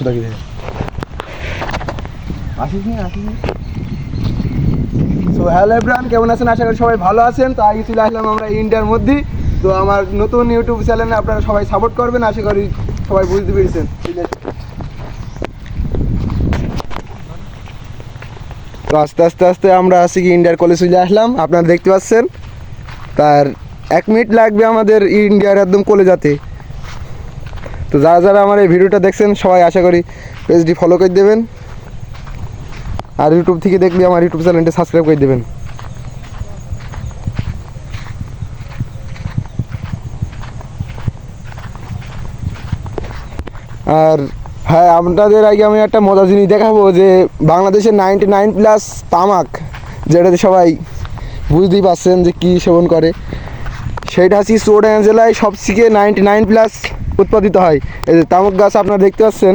সুদা কি আসিস নি তো হ্যালো এভরান কেমন আছেন? আশা করি সবাই ভালো আছেন। তো আগে চলে আসলাম আমরা ইন্ডিয়ার মধ্যে। তো আমার নতুন ইউটিউব চ্যানেলে আপনারা সবাই সাপোর্ট করবেন। আশা করি সবাই বুঝতে পেরেছেন। তো আস্তে আস্তে আস্তে আমরা আছি কি ইন্ডিয়ার কলেজ চলে আসলাম। আপনারা দেখতে পাচ্ছেন, তার এক মিনিট লাগবে আমাদের ইন্ডিয়ার একদম কলেজাতে তো যারা যারা আমার এই ভিডিওটা দেখছেন, সবাই আশা করি পেজটি ফলো করে দেবেন। আর ইউটিউব থেকে দেখলে আমার ইউটিউব চ্যানেলটি সাবস্ক্রাইব করে দেবেন। আর হ্যাঁ আপনাদের আগে আমি একটা মজা জিনিস দেখাবো যে বাংলাদেশের নাইনটি নাইন প্লাস তামাক, যেটাতে সবাই বুঝতেই পারছেন যে কী সেবন করে সেইটা হচ্ছে চৌড়াঙ্গা জেলায় সবথেকে নাইনটি নাইন প্লাস উৎপাদিত হয়। এই যে তামুক গাছ আপনারা দেখতে পাচ্ছেন।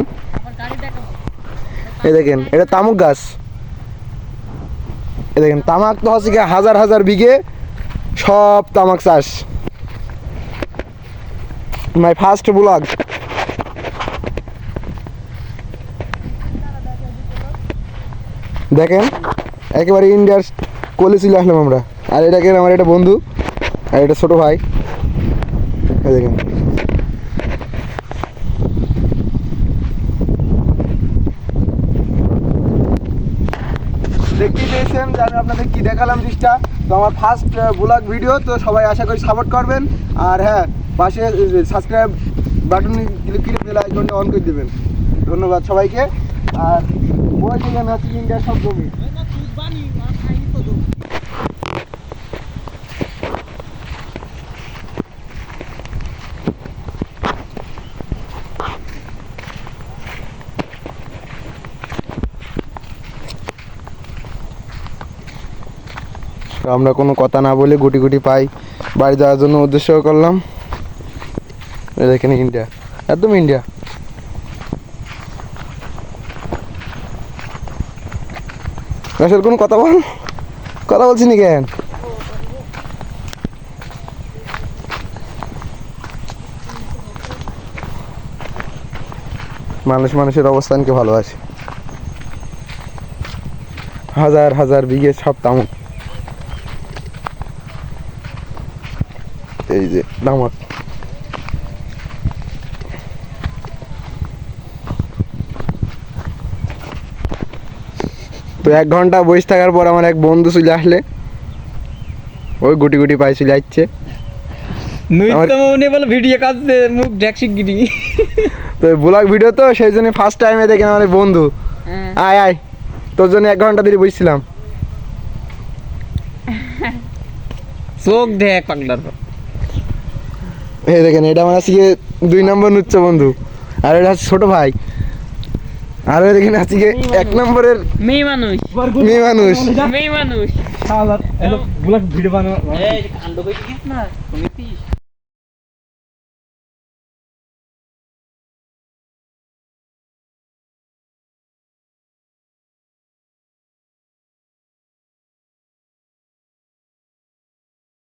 এই দেখেন, এটা তামুক গাছ। এই দেখেন, তামাক তো হচ্ছে হাজার হাজার বিঘে সব তামাক চাষ। মাই ফার্স্ট ব্লগ দেখেন, একেবারে ইন্ডিয়ার কোলে চলে আসলাম আমরা। আর এটাকে আমার একটা বন্ধু, আর এটা ছোট ভাই। দেখেন। দেখতেই পেয়েছেন যে আমি আপনাদের কি দেখালাম জিনিসটা? তো আমার ফার্স্ট ব্লগ ভিডিও তো সবাই আশা করি সাপোর্ট করবেন। আর হ্যাঁ পাশে সাবস্ক্রাইব বাটন ক্লিক করে বেল আইকনটা অন করে দেবেন। ধন্যবাদ সবাইকে। আর ওই থেকে আমি হচ্ছে ইন্ডিয়ার সব জমি তো আমরা কোনো কথা না বলে গুটি গুটি পাই। বাড়ি যাওয়ার জন্য উদ্দেশ্য করলাম। এই দেখেন ইন্ডিয়া। একদম ইন্ডিয়া। আসলে কোনো কথা বল। কথা বলছি নি কেন? মানুষ মানুষের অবস্থানকে ভালোবাসে। হাজার হাজার বিঘে সব তামুক এই যে তামাক তো এক ঘণ্টা বসে থাকার পর আমার এক বন্ধু চলে আসলে। ওই গুটি গুটি পাই চলে বলে ভিডিও কাজতে মুখ ঢাকছি গিরি তো ব্লগ ভিডিও তো সেই জন্য ফার্স্ট টাইমে দেখেন আমার বন্ধু। আয় আয়। তোর জন্য এক ঘণ্টা ধরে বসছিলাম। চোখ দেখ পাগলার এই দেখেন এটা আমার আজকে দুই নম্বর নুচ্ছ বন্ধু। আর এটা ছোট ভাই। আর দেখেন আজকে এক নম্বরের মেয়ে মানুষ। মেয়ে মানুষ। মেয়ে মানুষ। ভিডিও বানানো।